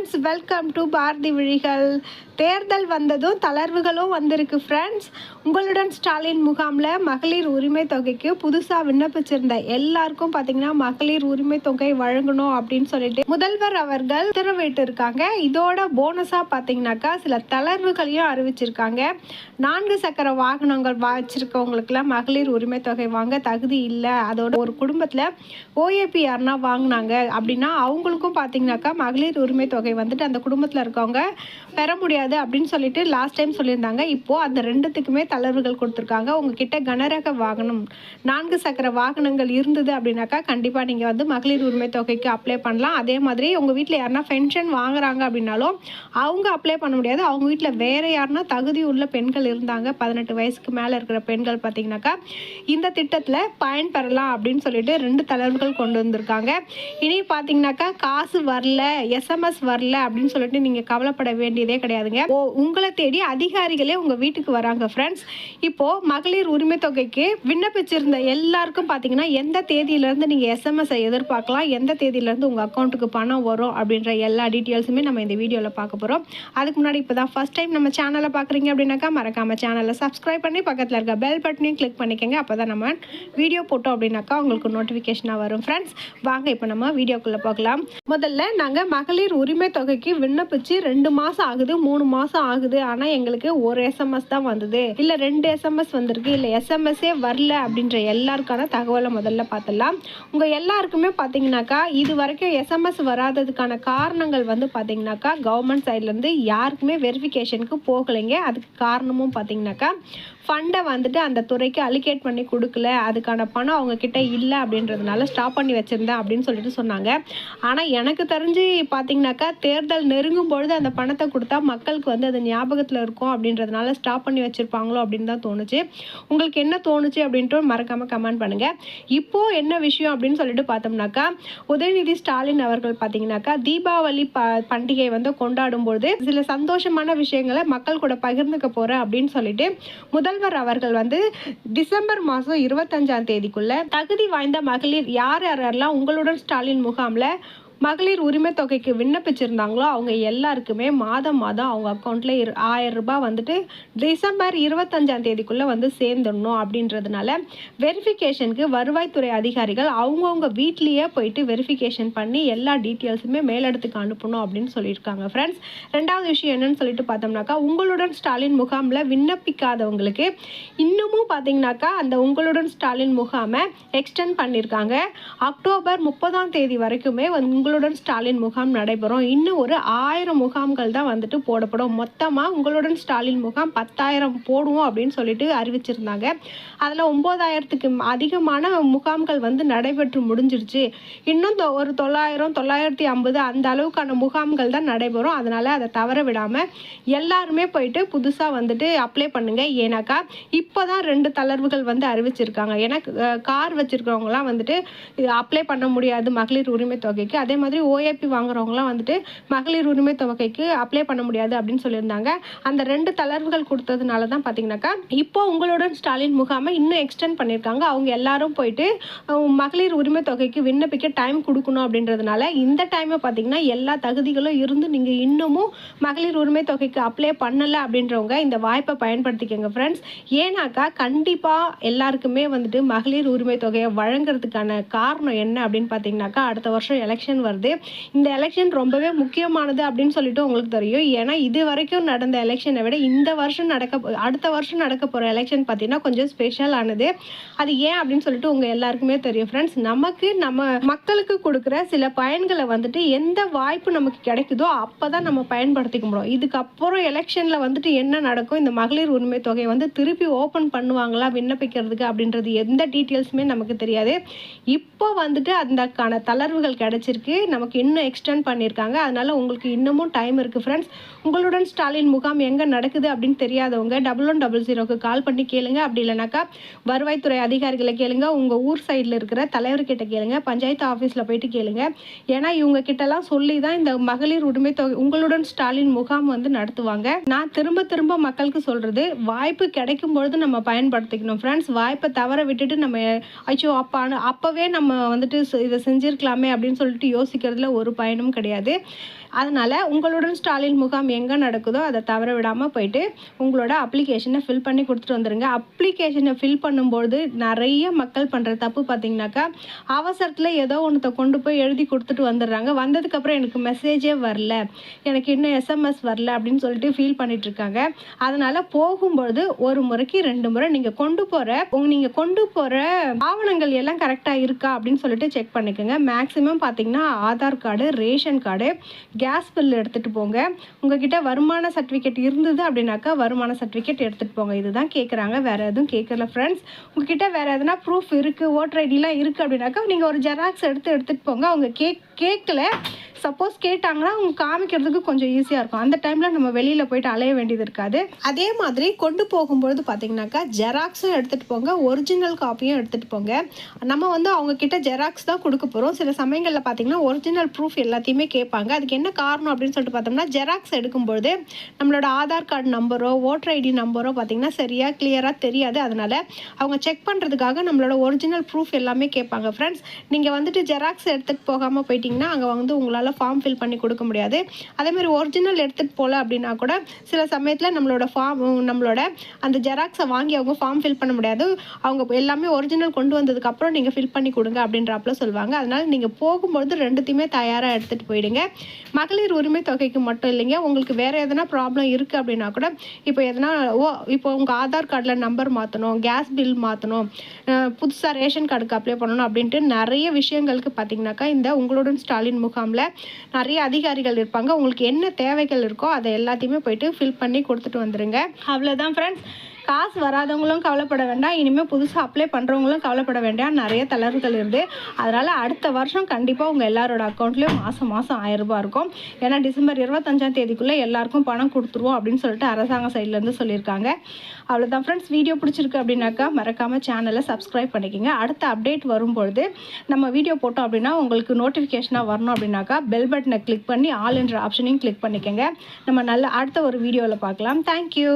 Friends welcome to Bharathi விழிகள் தேர்தல் வந்ததும் தளர்வுகளும் வந்திருக்கு ஃப்ரெண்ட்ஸ் உங்களுடன் ஸ்டாலின் முகாமில் மகளிர் உரிமை தொகைக்கு புதுசாக விண்ணப்பிச்சிருந்த எல்லாருக்கும் பார்த்தீங்கன்னா மகளிர் உரிமை தொகை வழங்கணும் அப்படின்னு சொல்லிட்டு முதல்வர் அவர்கள் உத்தரவிட்டு இருக்காங்க இதோட போனஸாக பார்த்தீங்கன்னாக்கா சில தளர்வுகளையும் அறிவிச்சிருக்காங்க. நான்கு சக்கர வாகனங்கள் வச்சிருக்கவங்களுக்குலாம் மகளிர் உரிமை தொகை வாங்க தகுதி இல்லை. அதோட ஒரு குடும்பத்தில் ஓஏபி யாருன்னா வாங்கினாங்க அப்படின்னா அவங்களுக்கும் பார்த்தீங்கன்னாக்கா மகளிர் உரிமை தொகை வந்துட்டு அந்த குடும்பத்தில் இருக்கவங்க பெற முடியாது. அப்படின்னு சொல்லிட்டு லாஸ்ட் டைம் சொல்லியிருந்தாங்க. இப்போது அந்த ரெண்டுத்துக்குமே தளர்வுகள் கொடுத்துருக்காங்க. உங்ககிட்ட கனரக வாகனம் நான்கு சக்கர வாகனங்கள் இருந்தது அப்படின்னாக்கா கண்டிப்பாக நீங்கள் வந்து மகளிர் உரிமை தொகைக்கு அப்ளை பண்ணலாம். அதே மாதிரி உங்கள் வீட்டில் யாருன்னா பென்ஷன் வாங்குறாங்க அப்படின்னாலும் அவங்க அப்ளை பண்ண முடியாது. அவங்க வீட்டில் வேறு யாருன்னா தகுதி உள்ள பெண்கள் இருந்தாங்க. பதினெட்டு வயசுக்கு மேலே இருக்கிற பெண்கள் பார்த்தீங்கன்னாக்கா இந்த திட்டத்தில் பயன்பெறலாம் அப்படின்னு சொல்லிட்டு ரெண்டு தளர்வுகள் கொண்டு வந்திருக்காங்க. இனி பார்த்தீங்கன்னாக்கா காசு வரல எஸ்எம்எஸ் வரல அப்படின்னு சொல்லிட்டு நீங்கள் கவலைப்பட வேண்டியதே கிடையாதுங்க. ஓ உங்களை தேடி அதிகாரிகளே உங்கள் வீட்டுக்கு வராங்க ஃப்ரெண்ட்ஸ் இப்போது மகளிர் உரிமை தொகைக்கு விண்ணப்பிச்சிருந்த எல்லாருக்கும் பார்த்தீங்கன்னா எந்த தேதியிலேருந்து நீங்கள் எஸ்எம்எஸ்ஸை எதிர்பார்க்கலாம் எந்த தேதியிலேருந்து உங்கள் அக்கௌண்ட்டுக்கு பணம் வரும் அப்படின்ற எல்லா டீட்டெயில்ஸுமே நம்ம இந்த வீடியோவில் பார்க்க போகிறோம் அதுக்கு முன்னாடி இப்போ தான் ஃபஸ்ட் டைம் நம்ம சேனலை பார்க்குறீங்க அப்படின்னாக்கா மறக்காம சேனலை சப்ஸ்கிரைப் பண்ணி பக்கத்தில் இருக்க பெல் பட்டனையும் கிளிக் பண்ணிக்கோங்க. அப்போ தான் நம்ம வீடியோ போட்டோம் அப்படின்னாக்கா உங்களுக்கு நோட்டிஃபிகேஷனாக வரும் ஃப்ரெண்ட்ஸ் வாங்க இப்போ நம்ம வீடியோக்குள்ளே பார்க்கலாம் முதல்ல நாங்கள் மகளிர் உரிமை தொகைக்கு விண்ணப்பிச்சு ரெண்டு மாதம் ஆகுது மூணு மூணு மாதம் ஆகுது. ஆனால் எங்களுக்கு ஒரு எஸ்எம்எஸ் தான் வந்தது. இல்லை ரெண்டு எஸ்எம்எஸ் வந்திருக்கு. இல்லை எஸ்எம்எஸ்ஸே வரல அப்படின்ற எல்லாருக்கான தகவலை முதல்ல பார்த்துடலாம். உங்கள் எல்லாருக்குமே பார்த்தீங்கன்னாக்கா இது வரைக்கும் எஸ்எம்எஸ் வராததுக்கான காரணங்கள் வந்து பார்த்தீங்கன்னாக்கா கவர்மெண்ட் சைட்லேருந்து யாருக்குமே வெரிஃபிகேஷனுக்கு போகலைங்க. அதுக்கு காரணமும் பார்த்தீங்கன்னாக்கா ஃபண்டை வந்துட்டு அந்த துறைக்கு அலிகேட் பண்ணி கொடுக்கல. அதுக்கான பணம் அவங்க கிட்ட இல்லை அப்படின்றதுனால ஸ்டாப் பண்ணி வச்சுருந்தேன் அப்படின்னு சொல்லிட்டு சொன்னாங்க. ஆனால் எனக்கு தெரிஞ்சு பார்த்தீங்கன்னாக்கா தேர்தல் நெருங்கும் பொழுது அந்த பணத்தை கொடுத்தா மக்கள் மக்களுக்கு வந்து அது ஞாபகத்தில் இருக்கும் அப்படின்றதுனால ஸ்டாப் பண்ணி வச்சுருப்பாங்களோ அப்படின்னு தான் தோணுச்சு. உங்களுக்கு என்ன தோணுச்சு அப்படின்ட்டு மறக்காமல் கமெண்ட் பண்ணுங்கள் இப்போது என்ன விஷயம் அப்படின்னு சொல்லிட்டு பார்த்தோம்னாக்கா உதயநிதி ஸ்டாலின் அவர்கள் பார்த்தீங்கன்னாக்கா தீபாவளி ப பண்டிகை வந்து கொண்டாடும் பொழுது சில சந்தோஷமான விஷயங்களை மக்கள் கூட பகிர்ந்துக்க போகிறேன் அப்படின்னு சொல்லிட்டு முதல்வர் அவர்கள் வந்து டிசம்பர் மாதம் இருபத்தஞ்சாம் தேதிக்குள்ளே தகுதி வாய்ந்த மகளிர் யார் யாரெல்லாம் உங்களுடன் ஸ்டாலின் முகாமில் மகளிர் உரிமை தொகைக்கு விண்ணப்பிச்சிருந்தாங்களோ அவங்க எல்லாருக்குமே மாதம் மாதம் அவங்க அக்கௌண்ட்டில் இரு ஆயிரம் ரூபாய் வந்துட்டு டிசம்பர் இருபத்தஞ்சாம் தேதிக்குள்ளே வந்து சேர்ந்துடணும் அப்படின்றதுனால வெரிஃபிகேஷனுக்கு வருவாய்த்துறை அதிகாரிகள் அவங்கவுங்க வீட்லேயே போயிட்டு வெரிஃபிகேஷன் பண்ணி எல்லா டீட்டெயில்ஸுமே மேலிடத்துக்கு அனுப்பணும் அப்படின்னு சொல்லியிருக்காங்க. ஃப்ரெண்ட்ஸ் ரெண்டாவது விஷயம் என்னன்னு சொல்லிட்டு பார்த்தோம்னாக்கா உங்களுடன் ஸ்டாலின் முகாமில் விண்ணப்பிக்காதவங்களுக்கு இன்னமும் பார்த்தீங்கன்னாக்கா அந்த உங்களுடன் ஸ்டாலின் முகாமை எக்ஸ்டெண்ட் பண்ணியிருக்காங்க. அக்டோபர் முப்பதாம் தேதி வரைக்குமே வந்து உங்களுடன் ஸ்டாலின் முகாம் நடைபெறும். இன்னும் ஒரு ஆயிரம் முகாம்கள் தான் வந்துட்டு போடப்படும். மொத்தமாக உங்களுடன் ஸ்டாலின் முகாம் பத்தாயிரம் போடுவோம் அப்படின்னு சொல்லிட்டு அறிவிச்சிருந்தாங்க. அதில் ஒம்பதாயிரத்துக்கு அதிகமான முகாம்கள் வந்து நடைபெற்று முடிஞ்சிருச்சு. இன்னும் தொ- ஒரு தொள்ளாயிரம் தொள்ளாயிரத்தி ஐம்பது அந்த அளவுக்கான முகாம்கள் தான் நடைபெறும். அதனால் அதை தவற விடாமல் எல்லாருமே போயிட்டு புதுசாக வந்துட்டு அப்ளை பண்ணுங்கள் ஏன்னாக்கா இப்போ தான் ரெண்டு தளர்வுகள் வந்து அறிவிச்சிருக்காங்க. ஏன்னா கார் வச்சுருக்கிறவங்களாம் வந்துட்டு அப்ளை பண்ண முடியாது மகளிர் உரிமை தொகைக்கு. அதே மாதிரி ஓஏபி வாங்குறவங்களாம் வந்துட்டு மகளிர் உரிமை தொகைக்கு அப்ளை பண்ண முடியாது அப்படின்னு சொல்லியிருந்தாங்க. அந்த ரெண்டு தளர்வுகள் கொடுத்ததுனால தான் பார்த்தீங்கன்னாக்கா இப்போ உங்களுடன் ஸ்டாலின் முகாமை இன்னும் எக்ஸ்டெண்ட் பண்ணியிருக்காங்க. அவங்க எல்லாரும் போயிட்டு மகளிர் உரிமை தொகைக்கு விண்ணப்பிக்க டைம் கொடுக்கணும் அப்படின்றதுனால இந்த டைமை பார்த்தீங்கன்னா எல்லா தகுதிகளும் இருந்து நீங்கள் இன்னமும் மகளிர் உரிமை தொகைக்கு அப்ளை பண்ணலை அப்படின்றவங்க இந்த வாய்ப்பை பயன்படுத்திக்கோங்க ஃப்ரெண்ட்ஸ் ஏன்னாக்கா கண்டிப்பாக எல்லாருக்குமே வந்துட்டு மகளிர் உரிமை தொகையை வழங்குறதுக்கான காரணம் என்ன அப்படின்னு பார்த்தீங்கன்னாக்கா அடுத்த வருஷம் எலெக்ஷன் வருது. இந்த எலெக்ஷன் ரொம்பவே முக்கியமானது அப்படின்னு சொல்லிட்டு உங்களுக்கு தெரியும். ஏன்னா இது வரைக்கும் நடந்த எலெக்ஷனை விட இந்த வருஷம் நடக்க அடுத்த வருஷம் நடக்க போகிற எலெக்ஷன் பார்த்தீங்கன்னா கொஞ்சம் ஸ்பெஷல் ஆனது. அது ஏன் அப்படின்னு சொல்லிட்டு உங்கள் எல்லாருக்குமே தெரியும் ஃப்ரெண்ட்ஸ் நமக்கு நம்ம மக்களுக்கு கொடுக்குற சில பயன்களை வந்துட்டு எந்த வாய்ப்பு நமக்கு கிடைக்குதோ அப்போ தான் நம்ம பயன்படுத்திக்க முடியும். இதுக்கப்புறம் எலெக்ஷனில் வந்துட்டு என்ன நடக்கும்? இந்த மகளிர் உரிமை தொகை வந்து திருப்பி ஓப்பன் பண்ணுவாங்களா விண்ணப்பிக்கிறதுக்கு அப்படின்றது எந்த டீட்டெயில்ஸுமே நமக்கு தெரியாது. இப்போ வந்துட்டு அந்தக்கான தளர்வுகள் கிடைச்சிருக்கு. நமக்கு இன்னும் எக்ஸ்டெண்ட் பண்ணியிருக்காங்க அதனால் உங்களுக்கு இன்னமும் டைம் இருக்குது ஃப்ரெண்ட்ஸ் உங்களுடன் ஸ்டாலின் முகாம் எங்கே நடக்குது அப்படின்னு தெரியாதவங்க டபுள் ஒன் டபுள் ஜீரோக்கு கால் பண்ணி கேளுங்க. அப்படி இல்லைனாக்கா வருவாய்த்துறை அதிகாரிகளை கேளுங்க. உங்கள் ஊர் சைடில் இருக்கிற தலைவர்கிட்ட கேளுங்க. பஞ்சாயத்து ஆஃபீஸில் போயிட்டு கேளுங்க. ஏன்னா இவங்க கிட்டலாம் சொல்லி தான் இந்த மகளிர் உரிமை தொகை உங்களுடன் ஸ்டாலின் முகாம் வந்து நடத்துவாங்க. நான் திரும்ப திரும்ப மக்களுக்கு சொல்கிறது வாய்ப்பு கிடைக்கும் பொழுது நம்ம பயன்படுத்திக்கணும் ஃப்ரெண்ட்ஸ் வாய்ப்பை தவற விட்டுட்டு நம்ம ஐயோ அப்பான்னு அப்போவே நம்ம வந்துட்டு இதை செஞ்சிருக்கலாமே அப்படின்னு சொல்லிட்டு யோசிக்கிறதுல ஒரு பயனும் கிடையாது. அதனால் உங்களுடன் ஸ்டாலின் முகாம் எங்கே நடக்குதோ அதை தவற விடாமல் போயிட்டு உங்களோட அப்ளிகேஷனை ஃபில் பண்ணி கொடுத்துட்டு வந்துடுங்க அப்ளிகேஷனை ஃபில் பண்ணும்போது நிறைய மக்கள் பண்ணுற தப்பு பார்த்தீங்கன்னாக்கா அவசரத்தில் ஏதோ ஒன்றத்தை கொண்டு போய் எழுதி கொடுத்துட்டு வந்துடுறாங்க. வந்ததுக்கப்புறம் எனக்கு மெசேஜே வரல. எனக்கு இன்னும் எஸ்எம்எஸ் வரல அப்படின்னு சொல்லிட்டு ஃபீல் பண்ணிகிட்ருக்காங்க அதனால் போகும்பொழுது ஒரு முறைக்கு ரெண்டு முறை நீங்கள் கொண்டு போகிற உங்க நீங்கள் கொண்டு போகிற ஆவணங்கள் எல்லாம் கரெக்டாக இருக்கா அப்படின்னு சொல்லிட்டு செக் பண்ணிக்கோங்க. மேக்ஸிமம் பார்த்தீங்கன்னா Aadhaar card ration card gas bill எடுத்துகிட்டு போங்க. உங்ககிட்ட வருமான சர்டிஃபிகேட் இருந்தது அப்படின்னாக்கா வருமான சர்டிஃபிகேட் எடுத்துகிட்டு போங்க. இதுதான் கேட்குறாங்க வேறு எதுவும் கேட்கல ஃப்ரெண்ட்ஸ் உங்ககிட்ட வேறு எதுனா ப்ரூஃப் இருக்குது ஓட்டர் ஐடிலாம் இருக்குது அப்படின்னாக்கா நீங்கள் ஒரு ஜெராக்ஸ் எடுத்து எடுத்துகிட்டு போங்க. அவங்க கேக் கேட்கல சப்போஸ் கேட்டாங்கன்னா அவங்க காமிக்கிறதுக்கு கொஞ்சம் ஈஸியாக இருக்கும். அந்த டைமில் நம்ம வெளியில் போயிட்டு அலைய வேண்டியது இருக்காது. அதே மாதிரி கொண்டு போகும்பொழுது பார்த்தீங்கன்னாக்கா ஜெராக்ஸும் எடுத்துகிட்டு போங்க ஒரிஜினல் காப்பியும் எடுத்துகிட்டு போங்க. நம்ம வந்து அவங்க கிட்ட ஜெராக்ஸ் தான் கொடுக்க போகிறோம் சில சமயங்களில் பார்த்தீங்கன்னா ஒரிஜினல் ப்ரூஃப் எல்லாத்தையுமே கேட்பாங்க. அதுக்கு என்ன காரணம் அப்படின்னு சொல்லிட்டு பார்த்தோம்னா ஜெராக்ஸ் எடுக்கும்பொழுது நம்மளோட ஆதார் கார்டு நம்பரோ ஓட்டர் ஐடி நம்பரோ பார்த்தீங்கன்னா சரியாக கிளியராக தெரியாது. அதனால் அவங்க செக் பண்ணுறதுக்காக நம்மளோட ஒரிஜினல் ப்ரூஃப் எல்லாமே கேட்பாங்க ஃப்ரெண்ட்ஸ் நீங்கள் வந்துட்டு ஜெராக்ஸ் எடுத்துகிட்டு போகாமல் போயிட்டீங்கன்னா அங்கே வந்து உங்களால் ஃபார்ம் ஃபில் பண்ணி கொடுக்க முடியாது. அதேமாதிரி ஒரிஜினல் எடுத்துகிட்டு போகல அப்படின்னா கூட சில சமயத்தில் நம்மளோட ஃபார்ம் நம்மளோட அந்த ஜெராக்ஸை வாங்கி அவங்க ஃபார்ம் ஃபில் பண்ண முடியாது. அவங்க எல்லாமே ஒரிஜினல் கொண்டு வந்ததுக்கப்புறம் நீங்கள் ஃபில் பண்ணி கொடுங்க அப்படின்றாப்புல சொல்லுவாங்க. அதனால் நீங்கள் போகும்பொழுது ரெண்டுத்தையுமே தயாராக எடுத்துகிட்டு போயிடுங்க. மகளிர் உரிமை தொகைக்கு மட்டும் இல்லைங்க. உங்களுக்கு வேறு எதனா ப்ராப்ளம் இருக்குது அப்படின்னா கூட இப்போ எதனா ஓ இப்போ உங்கள் ஆதார் கார்டில் நம்பர் மாற்றணும் கேஸ் பில் மாற்றணும் புதுசாக ரேஷன் கார்டுக்கு அப்ளை பண்ணணும் அப்படின்ட்டு நிறைய விஷயங்களுக்கு பார்த்தீங்கன்னாக்கா இந்த உங்களுடன் ஸ்டாலின் முகாமில் நிறைய அதிகாரிகள் இருப்பாங்க. உங்களுக்கு என்ன தேவைகள் இருக்கோ அதை எல்லாத்தையுமே போயிட்டு ஃபில் பண்ணி கொடுத்துட்டு வந்துடுங்க அவ்வளோதான் ஃப்ரெண்ட்ஸ் காசு வராதவங்களும் கவலைப்பட வேண்டாம். இனிமேல் புதுசாக அப்ளை பண்ணுறவங்களும் கவலைப்பட வேண்டாம். நிறைய தளர்வுகள் இருக்குது அதனால் அடுத்த வருஷம் கண்டிப்பாக உங்கள் எல்லாரோட அக்கௌண்ட்லேயும் மாதம் மாதம் ஆயிரரூபா இருக்கும். ஏன்னா டிசம்பர் இருபத்தஞ்சாம் தேதிக்குள்ளே எல்லாருக்கும் பணம் கொடுத்துருவோம் அப்படின்னு சொல்லிட்டு அரசாங்க சைட்லேருந்து சொல்லியிருக்காங்க. அவ்வளோதான் ஃப்ரெண்ட்ஸ் வீடியோ பிடிச்சிருக்கு அப்படின்னாக்கா மறக்காமல் சேனலை சப்ஸ்கிரைப் பண்ணிக்கோங்க. அடுத்த அப்டேட் வரும்பொழுது நம்ம வீடியோ போட்டோம் அப்படின்னா உங்களுக்கு நோட்டிஃபிகேஷனாக வரணும் அப்படின்னாக்கா பெல் பட்டனை கிளிக் பண்ணி ஆல் என்ற ஆப்ஷனையும் கிளிக் பண்ணிக்கோங்க. நம்ம நல்ல அடுத்த ஒரு வீடியோவில் பார்க்கலாம். தேங்க்யூ